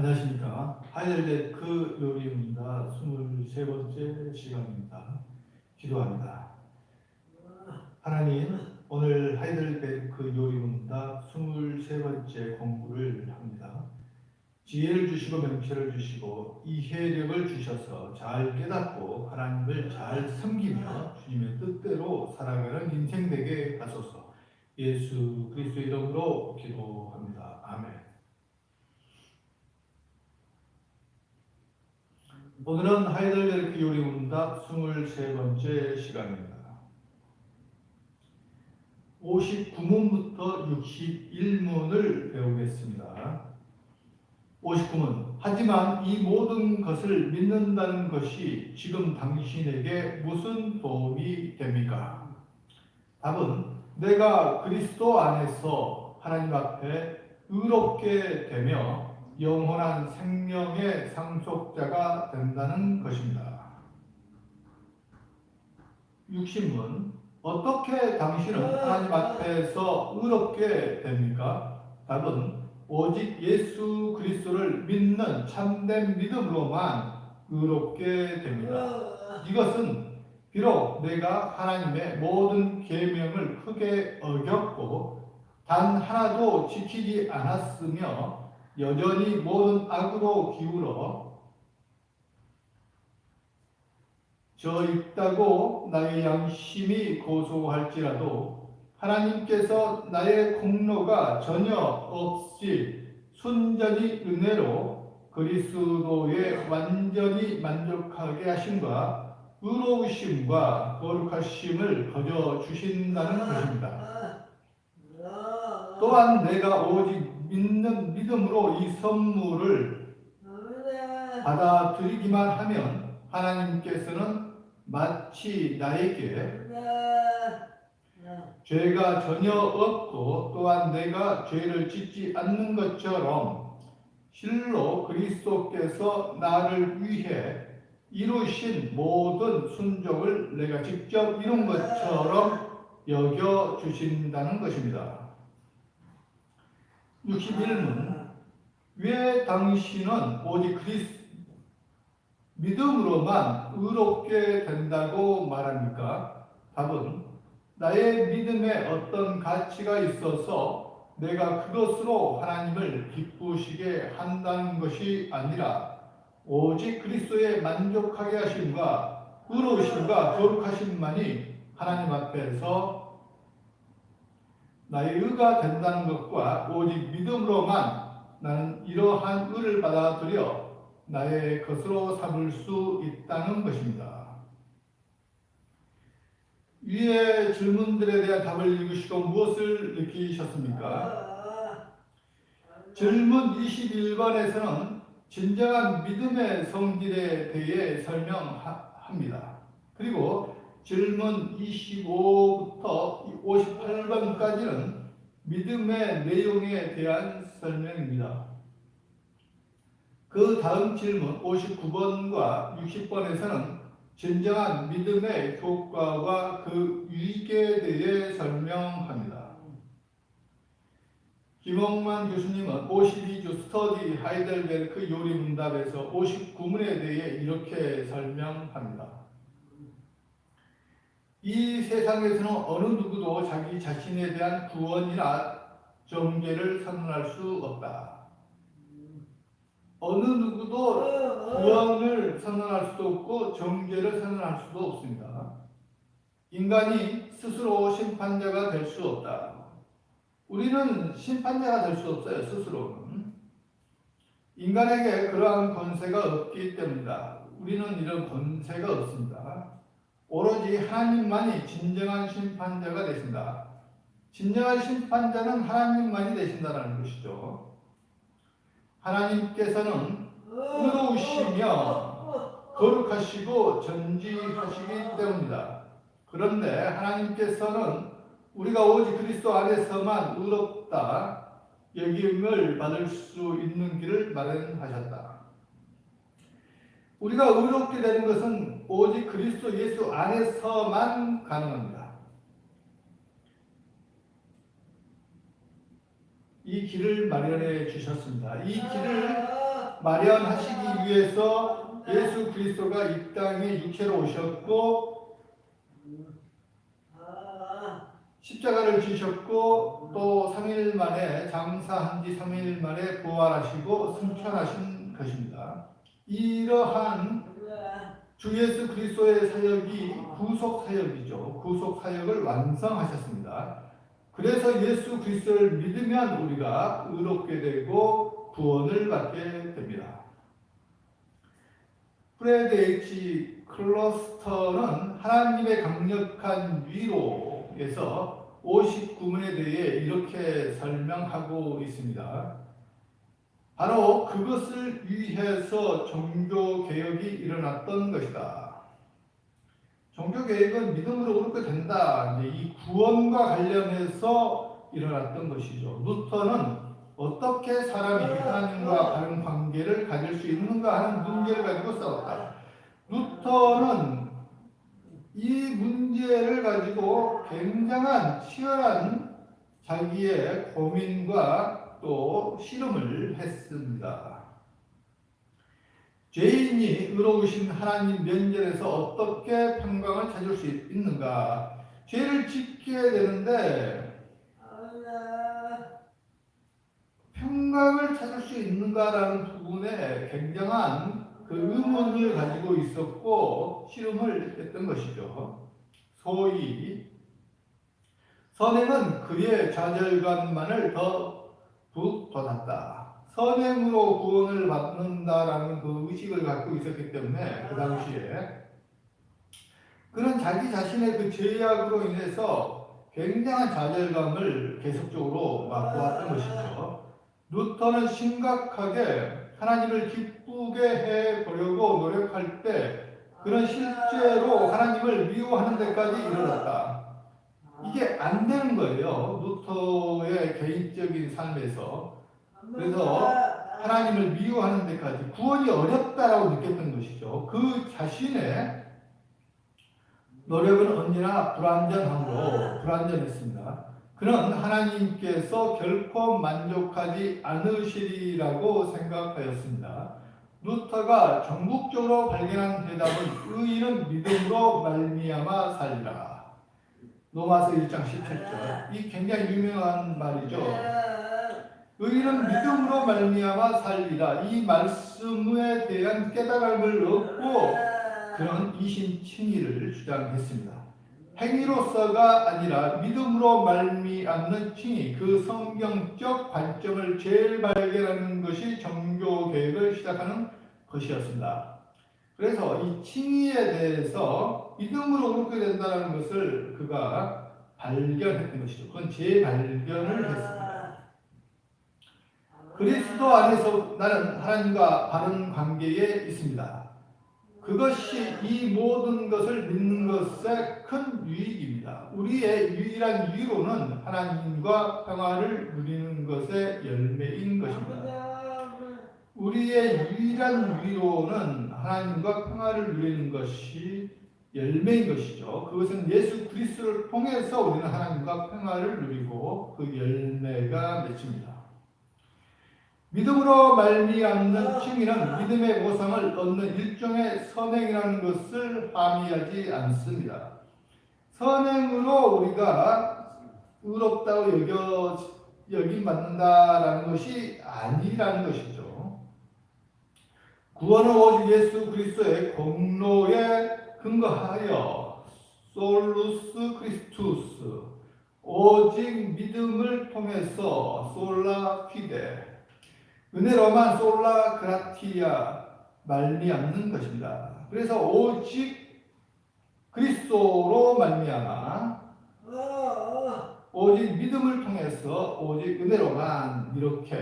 안녕하십니까. 하이델베크 요리입니다. 23번째 시간입니다. 기도합니다. 하나님, 오늘 하이델베크 요리입니다. 23번째 공부를 합니다. 지혜를 주시고 명철을 주시고 이해력을 주셔서 잘 깨닫고 하나님을 잘 섬기며 주님의 뜻대로 살아가는 인생 되게 하소서. 예수 그리스도 이름으로 기도합니다. 아멘. 오늘은 하이델베르크 요리 문답 23번째 시간입니다. 59문부터 61문을 배우겠습니다. 59문 하지만 이 모든 것을 믿는다는 것이 지금 당신에게 무슨 도움이 됩니까? 답은 내가 그리스도 안에서 하나님 앞에 의롭게 되며 영원한 생명의 상속자가 된다는 것입니다. 60문 어떻게 당신은 하나님 앞에서 의롭게 됩니까? 답은 오직 예수 그리스도를 믿는 참된 믿음으로만 의롭게 됩니다. 이것은 비록 내가 하나님의 모든 계명을 크게 어겼고 단 하나도 지키지 않았으며 여전히 모든 악으로 기울어 저 있다고 나의 양심이 고소할지라도 하나님께서 나의 공로가 전혀 없이 순전히 은혜로 그리스도의 완전히 만족하게 하심과 의로우심과 거룩하심을 거저 주신다는 것입니다. 또한 내가 오직 믿는 믿음으로 이 선물을 받아들이기만 하면 하나님께서는 마치 나에게 죄가 전혀 없고 또한 내가 죄를 짓지 않는 것처럼 실로 그리스도께서 나를 위해 이루신 모든 순종을 내가 직접 이룬 것처럼 여겨 주신다는 것입니다. 61문 왜 당신은 오직 그리스 믿음으로만 의롭게 된다고 말합니까? 답은 나의 믿음에 어떤 가치가 있어서 내가 그것으로 하나님을 기쁘시게 한다는 것이 아니라 오직 그리스도의 만족하게 하심과 의로우심과 거룩하심만이 하나님 앞에서 나의 의가 된다는 것과 오직 믿음으로만 나는 이러한 의를 받아들여 나의 것으로 삼을 수 있다는 것입니다. 위의 질문들에 대한 답을 읽으시고 무엇을 느끼셨습니까? 질문 21번에서는 진정한 믿음의 성질에 대해 설명합니다. 그리고 질문 25부터 58번까지는 믿음의 내용에 대한 설명입니다. 그 다음 질문 59번과 60번에서는 진정한 믿음의 효과와 그 유익에 대해 설명합니다. 김홍만 교수님은 52주 스터디 하이델베르크 요리 문답에서 59문에 대해 이렇게 설명합니다. 이 세상에서는 어느 누구도 자기 자신에 대한 구원이나 정죄를 선언할 수 없다. 어느 누구도 구원을 선언할 수도 없고 정죄를 선언할 수도 없습니다. 인간이 스스로 심판자가 될 수 없다. 우리는 심판자가 될 수 없어요, 스스로는. 인간에게 그러한 권세가 없기 때문이다. 우리는 이런 권세가 없습니다. 오로지 하나님만이 진정한 심판자가 되신다. 진정한 심판자는 하나님만이 되신다는 것이죠. 하나님께서는 의로우시며 거룩하시고 전지하시기 때문이다. 그런데 하나님께서는 우리가 오직 그리스도 안에서만 의롭다 여김을 받을 수 있는 길을 마련하셨다. 우리가 의롭게 되는 것은 오직 그리스도 예수 안에서만 가능합니다. 이 길을 마련해 주셨습니다. 이 길을 마련하시기 위해서 예수 그리스도가 이 땅에 육체로 오셨고 십자가를 지셨고 또 3일 만에 장사한 지 3일 만에 부활하시고 승천하신 것입니다. 이러한 주 예수 그리스도의 사역이 구속 사역이죠. 구속 사역을 완성하셨습니다. 그래서 예수 그리스도를 믿으면 우리가 의롭게 되고 구원을 받게 됩니다. 프레드 H. 클러스터는 하나님의 강력한 위로에서 59문에 대해 이렇게 설명하고 있습니다. 바로 그것을 위해서 종교 개혁이 일어났던 것이다. 종교 개혁은 믿음으로 옳게 된다. 이제 이 구원과 관련해서 일어났던 것이죠. 루터는 어떻게 사람이 하나님과 바른 관계를 가질 수 있는가 하는 문제를 가지고 싸웠다. 루터는 이 문제를 가지고 굉장한 치열한 자기의 고민과 또 실험을 했습니다. 죄인이 의로우신 하나님 면전에서 어떻게 평강을 찾을 수 있는가? 죄를 짓게 되는데 평강을 찾을 수 있는가라는 부분에 굉장한 그 의문을 가지고 있었고 실험을 했던 것이죠. 소위 선행은 그의 좌절감만을 더 북돋았다. 선행으로 구원을 받는다라는 그 의식을 갖고 있었기 때문에 그 당시에 그는 자기 자신의 그 죄악으로 인해서 굉장한 좌절감을 계속적으로 맛보았던 것이죠. 루터는 심각하게 하나님을 기쁘게 해 보려고 노력할 때 그는 실제로 하나님을 미워하는 데까지 이르렀다. 이게 안 되는 거예요. 루터의 개인적인 삶에서 그래서 하나님을 미워하는 데까지 구원이 어렵다라고 느꼈던 것이죠. 그 자신의 노력은 언제나 불완전함으로 불완전했습니다. 그는 하나님께서 결코 만족하지 않으시리라고 생각하였습니다. 루터가 전국적으로 발견한 대답은 의인은 믿음으로 말미암아 살리라. 로마서 1장 17절. 이 굉장히 유명한 말이죠. 의인은 믿음으로 말미암아 살리라. 이 말씀에 대한 깨달음을 얻고 그런 이신 칭의를 주장했습니다. 행위로서가 아니라 믿음으로 말미암는 칭의, 그 성경적 관점을 제일 발견하는 것이 정교 계획을 시작하는 것이었습니다. 그래서 이 칭의에 대해서 믿음으로 그렇게 된다는 것을 그가 발견했던 것이죠. 그건 재발견을 했습니다. 그리스도 안에서 나는 하나님과 바른 관계에 있습니다. 그것이 이 모든 것을 믿는 것의 큰 유익입니다. 우리의 유일한 위로는 하나님과 평화를 누리는 것의 열매인 것입니다. 우리의 유일한 위로는 하나님과 평화를 누리는 것이 열매인 것이죠. 그것은 예수 그리스도를 통해서 우리는 하나님과 평화를 누리고 그 열매가 맺힙니다. 믿음으로 말미암는 칭의는 믿음의 보상을 얻는 일종의 선행이라는 것을 함의하지 않습니다. 선행으로 우리가 의롭다고 여겨 여김 받는다라는 것이 아니라는 것이죠. 구원은 오직 예수 그리스도의 공로에 근거하여 솔루스 크리스투스 오직 믿음을 통해서 솔라 피데. 은혜로만 솔라 그라티아 말미암는 것입니다. 그래서 오직 그리스도로 말미암아 오직 믿음을 통해서 오직 은혜로만 이렇게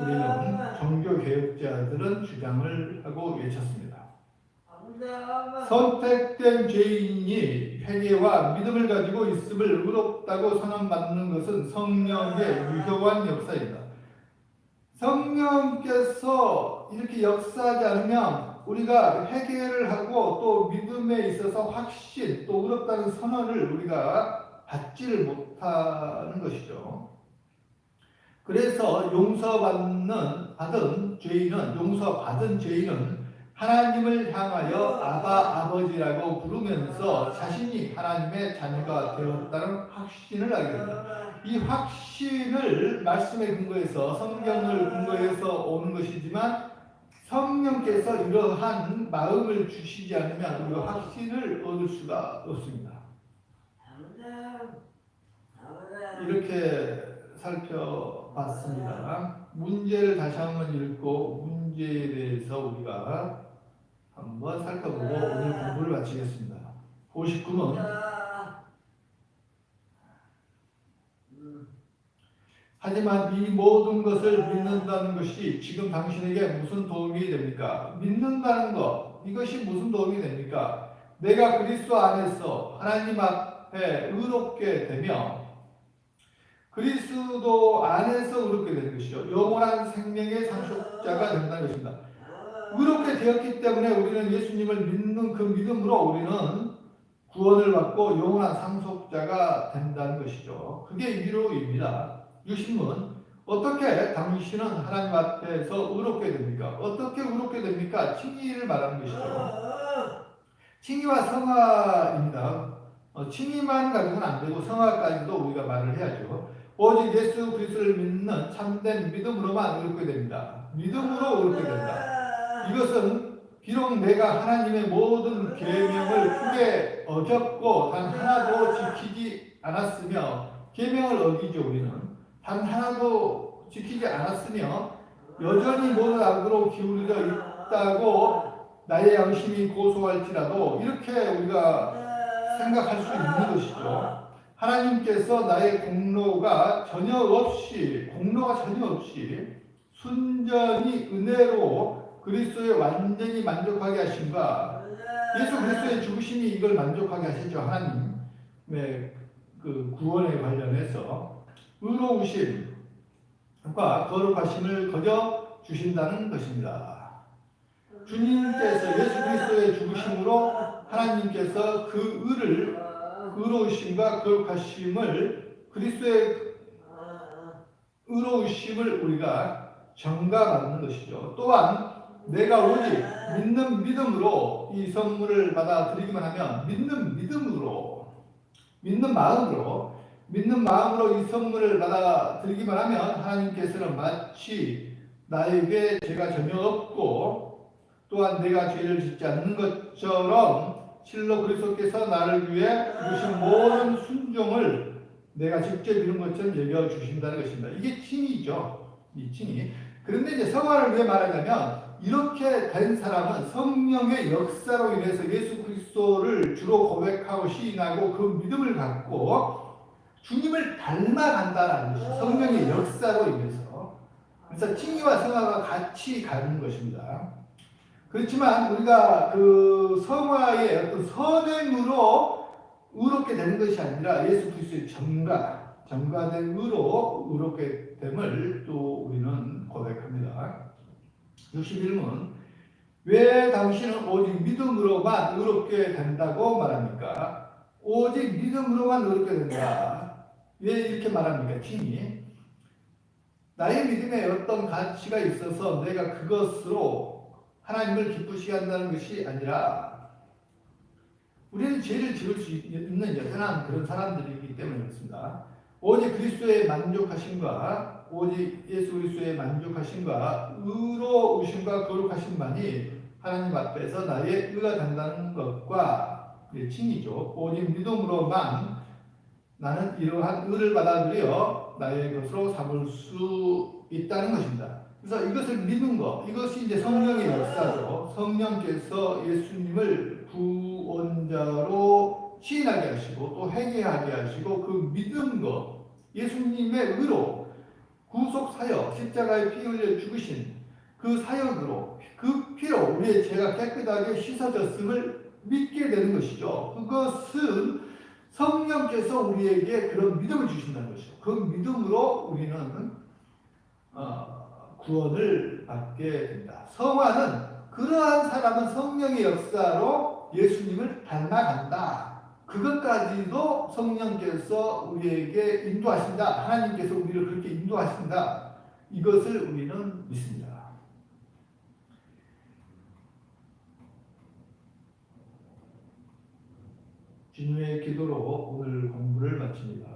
우리는 종교 개혁자들은 주장을 하고 외쳤습니다. 선택된 죄인이 회개와 믿음을 가지고 있음을 의롭다고 선언받는 것은 성령의 유효한 역사입니다. 성령께서 이렇게 역사하지 않으면 우리가 회개를 하고 또 믿음에 있어서 확신 또 의롭다는 선언을 우리가 받지를 못하는 것이죠. 그래서 용서받는 받은 죄인은 용서 받은 죄인은 하나님을 향하여 아바 아버지라고 부르면서 자신이 하나님의 자녀가 되었다는 확신을 하게 됩니다. 이 확신을 말씀에 근거해서 성경을 근거해서 오는 것이지만 성령께서 이러한 마음을 주시지 않으면 우리가 확신을 얻을 수가 없습니다. 이렇게 살펴봤습니다. 문제를 다시 한번 읽고 문제에 대해서 우리가 한번 살펴보고 오늘 공부를 마치겠습니다. 59문 하지만 이 모든 것을 믿는다는 것이 지금 당신에게 무슨 도움이 됩니까? 믿는다는 것 이것이 무슨 도움이 됩니까? 내가 그리스도 안에서 하나님 앞 에 의롭게 되며 그리스도 안에서 의롭게 되는 것이죠. 영원한 생명의 상속자가 된다는 것입니다. 의롭게 되었기 때문에 우리는 예수님을 믿는 그 믿음으로 우리는 구원을 받고 영원한 상속자가 된다는 것이죠. 그게 위로입니다. 유신문 어떻게 당신은 하나님 앞에서 의롭게 됩니까? 어떻게 의롭게 됩니까? 칭의를 말하는 것이죠. 칭의와 성화입니다. 어, 칭의만 가지고는 안 되고 성화까지도 우리가 말을 해야죠. 오직 예수 그리스도를 믿는 참된 믿음으로만 의롭게 됩니다. 믿음으로 의롭게 된다. 이것은 비록 내가 하나님의 모든 계명을 크게 어겼고 단 하나도 지키지 않았으며 계명을 어기죠 우리는 단 하나도 지키지 않았으며 여전히 모든 악으로 기울어져 있다고 나의 양심이 고소할지라도 이렇게 우리가 생각할 수 있는 것이죠. 하나님께서 나의 공로가 전혀 없이 공로가 전혀 없이 순전히 은혜로 그리스도에 완전히 만족하게 하신가 예수 그리스도의 죽으심이 이걸 만족하게 하셨죠 하나님의 그 구원에 관련해서 의로우심과 거룩하심을 거저 주신다는 것입니다. 주님께서 예수 그리스도의 죽으심으로 하나님께서 그 의를 의로우심과 거룩하심을 그리스도의 의로우심을 우리가 전가받는 것이죠. 또한 내가 오직 믿는 믿음으로 이 선물을 받아들이기만 하면 믿는 믿음으로 믿는 마음으로 믿는 마음으로 이 선물을 받아들이기만 하면 하나님께서는 마치 나에게 죄가 전혀 없고 또한 내가 죄를 짓지 않는 것처럼 실로 그리스도께서 나를 위해 이루신 모든 순종을 내가 직접 이룬 것처럼 여겨 주신다는 것입니다. 이게 칭이죠. 이 칭이. 그런데 이제 성화를 왜 말하냐면 이렇게 된 사람은 성령의 역사로 인해서 예수 그리스도를 주로 고백하고 시인하고 그 믿음을 갖고 주님을 닮아간다는 것이 성령의 역사로 인해서 그래서 칭의와 성화가 같이 가는 것입니다. 그렇지만 우리가 그 성화의 어떤 선행으로 의롭게 되는 것이 아니라 예수 그리스도의 전가, 전가된 의로 의롭게 됨을 또 우리는 고백합니다. 61문 왜 당신은 오직 믿음으로만 의롭게 된다고 말합니까? 오직 믿음으로만 의롭게 된다. 왜 이렇게 말합니까? 칭이 나의 믿음에 어떤 가치가 있어서 내가 그것으로 하나님을 기쁘시게 한다는 것이 아니라 우리는 죄를 지을 수 있는 여전한 그런 사람들이기 때문에 그렇습니다. 오직 그리스도의 만족하심과 오직 예수 그리스도의 만족하심과 의로우심과 거룩하심만이 하나님 앞에서 나의 의가 된다는 것과 칭이죠. 오직 믿음으로만 나는 이러한 의를 받아들여 나의 것으로 삼을 수 있다는 것입니다. 그래서 이것을 믿는 것, 이것이 이제 성령의 역사죠. 성령께서 예수님을 구원자로 시인하게 하시고 또 회개하게 하시고 그 믿은 것, 예수님의 의로 구속 사역, 십자가에 피 흘려 죽으신 그 사역으로 그 피로 우리의 죄가 깨끗하게 씻어졌음을 믿게 되는 것이죠. 그것은 성령께서 우리에게 그런 믿음을 주신다는 것이죠. 그 믿음으로 우리는 어, 구원을 받게 된다. 성화는 그러한 사람은 성령의 역사로 예수님을 닮아간다. 그것까지도 성령께서 우리에게 인도하신다. 하나님께서 우리를 그렇게 인도하신다. 이것을 우리는 믿습니다. 진우의 기도로 오늘 공부를 마칩니다.